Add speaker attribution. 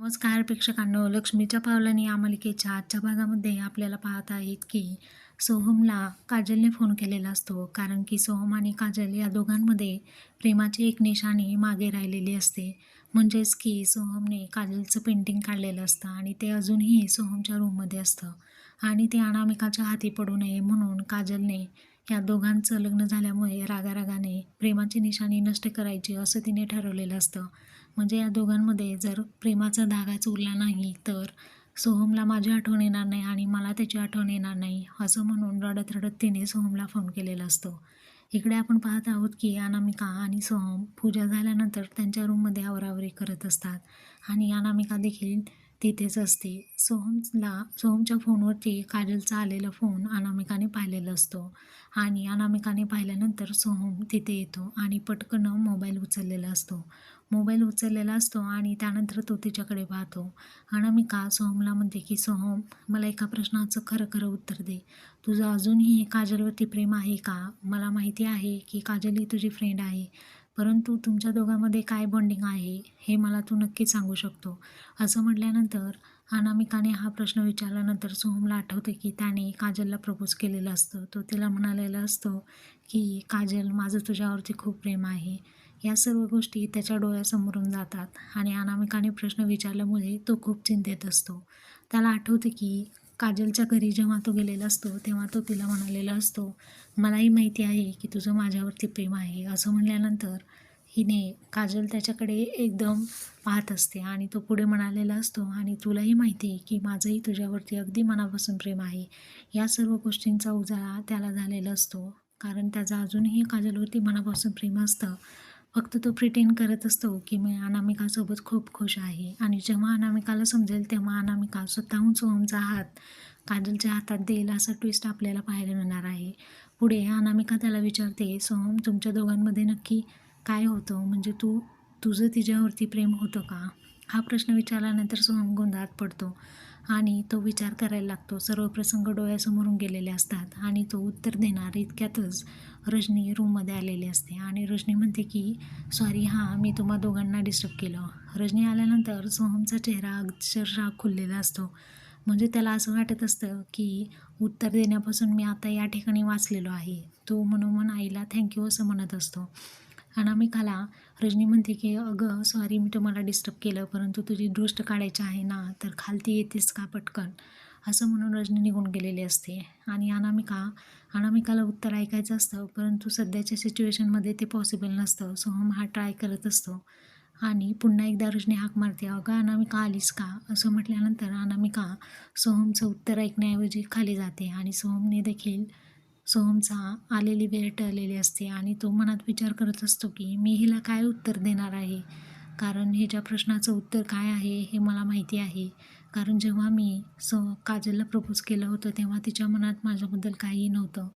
Speaker 1: नमस्कार प्रेक्षकांनो लक्ष्मीच्या पावलांनी या मालिकेच्या आजच्या भागामध्ये आपल्याला पाहत आहेत की सोहमला काजलने फोन केलेला असतो. कारण की सोहम आणि काजल या दोघांमध्ये प्रेमाची एक निशाणी मागे राहिलेली असते. म्हणजेच की सोहमने काजलचं पेंटिंग काढलेलं असतं आणि ते अजूनही सोहमच्या रूममध्ये असतं. आणि ते अनामिकाच्या हाती पडू नये म्हणून काजलने या दोघांचं लग्न झाल्यामुळे रागारागाने प्रेमाची निशाणी नष्ट करायची असं तिने ठरवलेलं असतं. म्हणजे या दोघांमध्ये जर प्रेमाचा धागाच उरला नाही तर सोहमला माझी आठवण येणार नाही आणि मला त्याची आठवण येणार नाही असं म्हणून रडत रडत तिने सोहमला फोन केलेला असतो. इकडे आपण पाहत आहोत की अनामिका आणि सोहम पूजा झाल्यानंतर त्यांच्या रूममध्ये आवरावरी करत असतात. आणि अनामिका देखील तिथेच असते. सोहमला सोहमच्या फोनवरती काजलचा आलेला फोन अनामिकाने पाहिलेला असतो आणि अनामिकाने पाहिल्यानंतर सोहम तिथे येतो आणि पटकन मोबाईल उचललेला असतो. मोबाईल उचललेला असतो आणि त्यानंतर तो तिच्याकडे पाहतो. अनामिका सोहमला म्हणते की सोहम मला एका प्रश्नाचं खरं खरं उत्तर दे. तुझं अजूनही काजलवरती प्रेम आहे का? मला माहिती आहे की काजल ही तुझी फ्रेंड आहे. परंतु तुमच्या दोघांमध्ये काय बॉन्डिंग आहे हे मला तू नक्कीच सांगू शकतो. असं म्हटल्यानंतर अनामिकाने हा प्रश्न विचारल्यानंतर सोहमला आठवते की त्याने काजलला प्रपोज केलेलं असतं. तो तिला म्हणालेला असतो की काजल माझं तुझ्यावरती खूप प्रेम आहे. या सर्व गोष्टी त्याच्या डोळ्यासमोरून जातात आणि अनामिकाने प्रश्न विचारल्यामुळे तो खूप चिंतेत असतो. त्याला आठवते की काजलच्या घरी जेव्हा तो गेलेला असतो तेव्हा तो तिला म्हणालेला असतो मलाही माहिती आहे की तुझं माझ्यावरती प्रेम आहे. असं म्हणल्यानंतर हिने काजल त्याच्याकडे एकदम पाहत असते आणि तो पुढे म्हणालेला असतो आणि तुलाही माहिती आहे की माझंही तुझ्यावरती अगदी मनापासून प्रेम आहे. या सर्व गोष्टींचा उजाळा त्याला झालेला असतो कारण त्याचा अजूनही काजलवरती मनापासून प्रेम असतं. फक्त तो प्रिटेंड करत असतो की मी अनामिकासोबत खूप खुश आहे. आणि जेव्हा अनामिकाला समजेल तेव्हा अनामिका स्वतःहून सोहमचा हात काजलच्या हातात देईल असा ट्विस्ट आपल्याला पाहायला मिळणार आहे. पुढे अनामिका त्याला विचारते सोहम तुमच्या दोघांमध्ये नक्की काय होतं? म्हणजे तू तुझं तिच्यावरती प्रेम होतं का? हा प्रश्न विचारल्यानंतर सोहम गोंधळात पडतो. आणि तो विचार करायला लागतो. सर्व प्रसंग डोळ्यासमोरून गेलेले असतात आणि तो उत्तर देणार इतक्यातच रजनी रूममध्ये आलेली असते आणि रजनी म्हणते की सॉरी हां मी तुम्हा दोघांना डिस्टर्ब केलं. रजनी आल्यानंतर सोहमचा चेहरा अक्षरशः खुललेला असतो. म्हणजे त्याला असं वाटत असतं की उत्तर देण्यापासून मी आता या ठिकाणी वाचलेलो आहे. तो म्हणून आईला थँक्यू असं म्हणत असतो. अनामिकाला रजनी म्हणते की अगं सॉरी मी तुम्हाला डिस्टर्ब केलं परंतु तुझी दृष्ट काढायची आहे ना तर खालती येतेस का पटकन? असं म्हणून रजनी निघून गेलेली असते. आणि अनामिका अनामिकाला उत्तर ऐकायचं असतं परंतु सध्याच्या सिच्युएशनमध्ये ते पॉसिबल नसतं. सोहम हा ट्राय करत असतो. आणि पुन्हा एकदा रजनी हाक मारते अगं अनामिका आलीस का? असं म्हटल्यानंतर अनामिका सोहमचं उत्तर ऐकण्याऐवजी खाली जाते आणि सोहमने देखील सोहमचा आलेली वेळ टळलेली असते आणि तो मनात विचार करत असतो की मी हिला काय उत्तर देणार आहे? कारण ह्याच्या प्रश्नाचं उत्तर काय आहे हे मला माहिती आहे. कारण जेव्हा मी स काजलला प्रपोज केलं होतं तेव्हा तिच्या मनात माझ्याबद्दल काहीही नव्हतं.